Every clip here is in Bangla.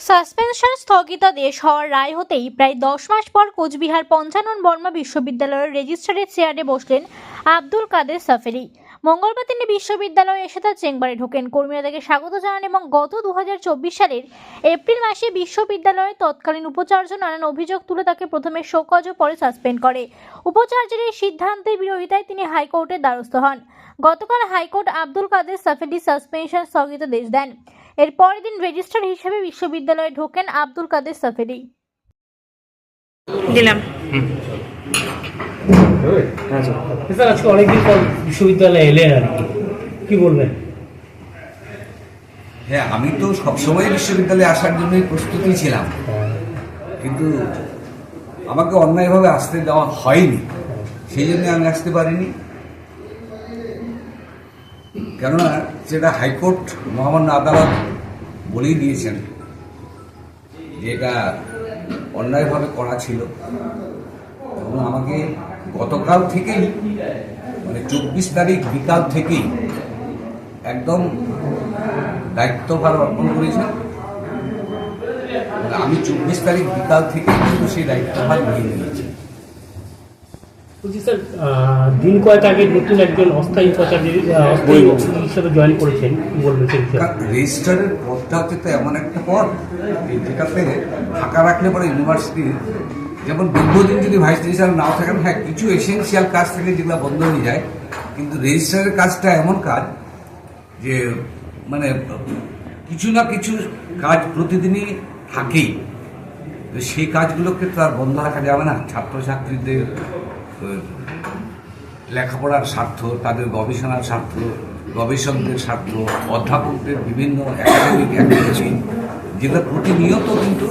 সাসপেনশন স্থগিতাদেশ হওয়ার রায় হতেই প্রায় দশ মাস পর কোচবিহার পঞ্চানন বর্মা বিশ্ববিদ্যালয়ের রেজিস্ট্রারের চেয়ারে বসলেন আব্দুল কাদের সাফেরি। মঙ্গলবার তিনি বিশ্ববিদ্যালয়ে এসে তার চেম্বারে ঢোকেন। কর্মীরা তাকে স্বাগত জানান এবং গত দু হাজার চব্বিশ সালের এপ্রিল মাসে বিশ্ববিদ্যালয়ের তৎকালীন উপাচার্য নানান অভিযোগ তুলে তাকে প্রথমে শোকজ ও পরে সাসপেন্ড করে। উপাচার্যের এই সিদ্ধান্তের বিরোধিতায় তিনি হাইকোর্টের দ্বারস্থ হন। গতকাল হাইকোর্ট আব্দুল কাদের সাফেরি সাসপেনশন স্থগিতাদেশ দেন। এর পরের দিন রেজিস্ট্রার হিসেবে বিশ্ববিদ্যালয়ে ঢোকেন আব্দুল কাদের সাফেরি। দিলাম। স্যার আজকে অনেকদিন পর বিশ্ববিদ্যালয়ে এলেন আর কি। কি বলবেন? হ্যাঁ আমি তো সবসময় বিশ্ববিদ্যালয়ে আসার জন্যই প্রস্তুতি ছিলাম। কিন্তু আমাকে অন্যায়ভাবে আসতে দেওয়া হয়নি। সেই জন্য আমি আসতে পারিনি। কেননা সেটা হাইকোর্ট, মহামান্য আদালত বলেই দিয়েছেন যে এটা অন্যায়ভাবে করা ছিল। এবং আমাকে গতকাল থেকেই মানে চব্বিশ তারিখ বিকাল থেকেই একদম দায়িত্বভার অর্পণ করেছেন। আমি চব্বিশ তারিখ বিকাল থেকে কিন্তু সেই দায়িত্বভার নিয়ে নিয়েছি। বলছি স্যার দিন কয়েক আগে নতুন একজন অস্থায়ী উপাচার্য আহ, অস্থায়ী হিসেবে জয়েন করেছেন বলবেন রেজিস্টারের পদটা হচ্ছে তো এমন একটা পদ যেটাতে ফাঁকা রাখলে পরে ইউনিভার্সিটির যেমন দীর্ঘদিন যদি ভাইস রেজিস্ট্রার নাও থাকেন হ্যাঁ কিছু এসেন্সিয়াল কাজ থেকে যেগুলো বন্ধ হয়ে যায় কিন্তু রেজিস্ট্রারের কাজটা এমন কাজ যে মানে কিছু না কিছু কাজ প্রতিদিনই থাকেই। সেই কাজগুলোকে তো আর বন্ধ রাখা যাবে না। ছাত্রছাত্রীদের লেখাপড়ার স্বার্থ, তাদের গবেষণার স্বার্থ, গবেষকদের স্বার্থ, অধ্যাপকদের বিভিন্ন একাডেমিক অ্যাক্টিভিটি যেগুলো প্রতিনিয়ত কিন্তু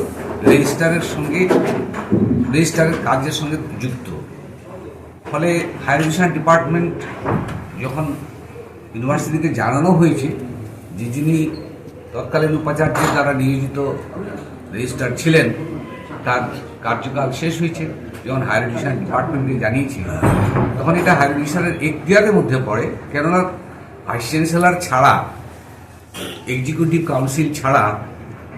রেজিস্টারের সঙ্গে রেজিস্টারের কাজের সঙ্গে যুক্ত। ফলে হায়ার এডুকেশন ডিপার্টমেন্ট যখন ইউনিভার্সিটিকে জানানো হয়েছে যে যিনি তৎকালীন উপাচার্যের দ্বারা নিয়োজিত রেজিস্ট্রার ছিলেন তার কার্যকাল শেষ হয়েছে, যখন হায়ার এডুকেশন ডিপার্টমেন্টকে জানিয়েছিল তখন এটা হায়ার এডুকেশনের এখতিয়ারের মধ্যে পড়ে। কেননা ভাইস চ্যান্সেলার ছাড়া এক্সিকিউটিভ কাউন্সিল ছাড়া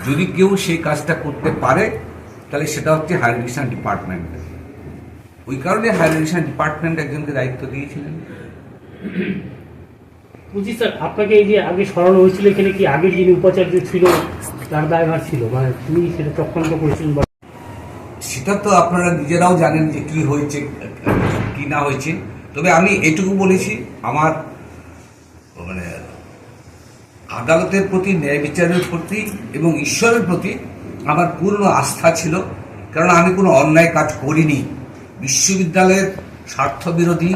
যদি কেউ সেই কাজটা করতে পারে, তাহলে সেটা হচ্ছে হায়ার এডুকেশন ডিপার্টমেন্ট ওই কারণে হায়ার এডুকেশন ডিপার্টমেন্ট একজনকে দায়িত্ব দিয়েছিলেন। বলছি স্যার, আপনাকে এই যে আগে সরানো হয়েছিল, এখানে কি আগে যিনি উপাচার্য ছিল, তার দায়ভার ছিল? মানে তিনি সেটা চক্রান্ত করেছিলেন বা সেটা তো আপনারা নিজেরাও জানেন যে কি হয়েছে, কি না হয়েছে। তবে আমি এটুকু বলেছি, আমার মানে আদালতের প্রতি, ন্যায় বিচারের প্রতি এবং ঈশ্বরের প্রতি আমার পূর্ণ আস্থা ছিল, কারণ আমি কোনো অন্যায় কাজ করিনি। বিশ্ববিদ্যালয়ের স্বার্থবিরোধী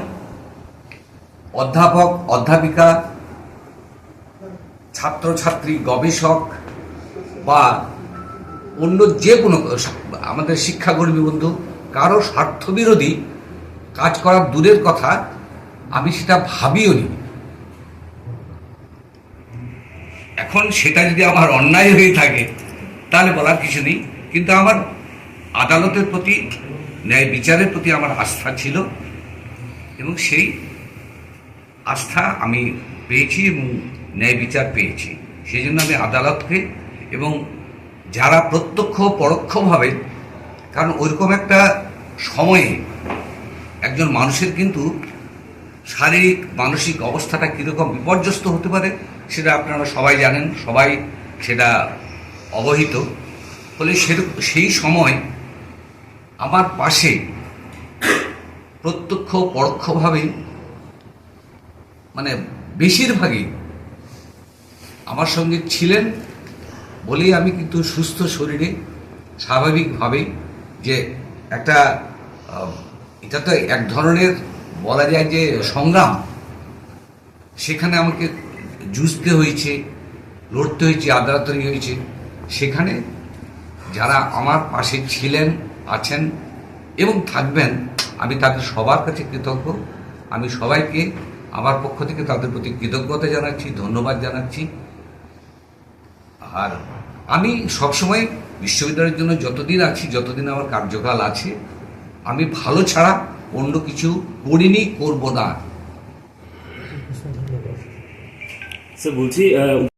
অধ্যাপক, অধ্যাপিকা, ছাত্রছাত্রী, গবেষক বা অন্য যে কোনো, আমাদের শিক্ষাকর্মী বন্ধু, কারও স্বার্থবিরোধী কাজ করার দূরের কথা আমি সেটা ভাবিও নি। এখন সেটা যদি আমার অন্যায় হয়ে থাকে, তাহলে বলার কিছু নেই। কিন্তু আমার আদালতের প্রতি, ন্যায় বিচারের প্রতি আমার আস্থা ছিল এবং সেই আস্থা আমি পেয়েছি এবং ন্যায় বিচার পেয়েছি। সেই জন্য আমি আদালতকে এবং যারা প্রত্যক্ষ পরোক্ষভাবে, কারণ ওইরকম একটা সময়ে একজন মানুষের কিন্তু শারীরিক, মানসিক অবস্থাটা কীরকম বিপর্যস্ত হতে পারে, সেটা আপনারা সবাই জানেন, সবাই সেটা অবহিত। ফলে সেই সময় আমার পাশে প্রত্যক্ষ পরোক্ষভাবে মানে বেশিরভাগই আমার সঙ্গে ছিলেন বলেই আমি কিন্তু সুস্থ শরীরে স্বাভাবিকভাবেই যে একটা এটা তো এক ধরনের বলা যায় যে সংগ্রাম। সেখানে আমাকে জুঝতে হয়েছে, লড়তে হয়েছে আদালতরি হয়েছে। সেখানে যারা আমার পাশে ছিলেন, আছেন এবং থাকবেন, আমি তাদের সবার কাছে কৃতজ্ঞ। আমি সবাইকে আমার পক্ষ থেকে তাদের প্রতি কৃতজ্ঞতা জানাচ্ছি, ধন্যবাদ জানাচ্ছি। আর আমি সবসময় বিশ্ববিদ্যালয়ের জন্য যতদিন আছি যতদিন আমার কার্যকাল আছে আমি ভালো ছাড়া অন্য কিছু করিনি করব না। স্যার বলছি